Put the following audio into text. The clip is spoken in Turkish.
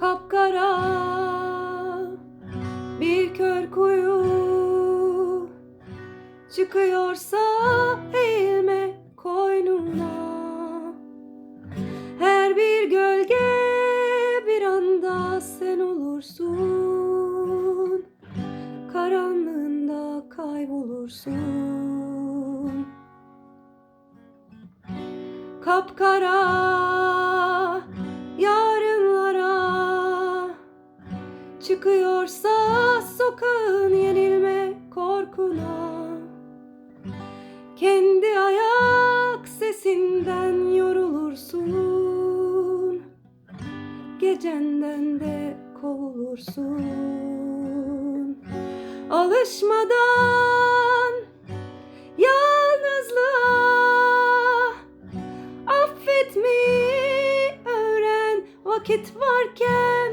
kapkara bir kör kuyu çıkıyorsa eğilme koynuna her bir gölge bir anda sen olursun karanlığında kaybolursun. Kapkara çıkıyorsa sokağın yenilme korkuna. Kendi ayak sesinden yorulursun gecenden de kovulursun. Alışmadan yalnızlığa affetmeyi öğren. Vakit varken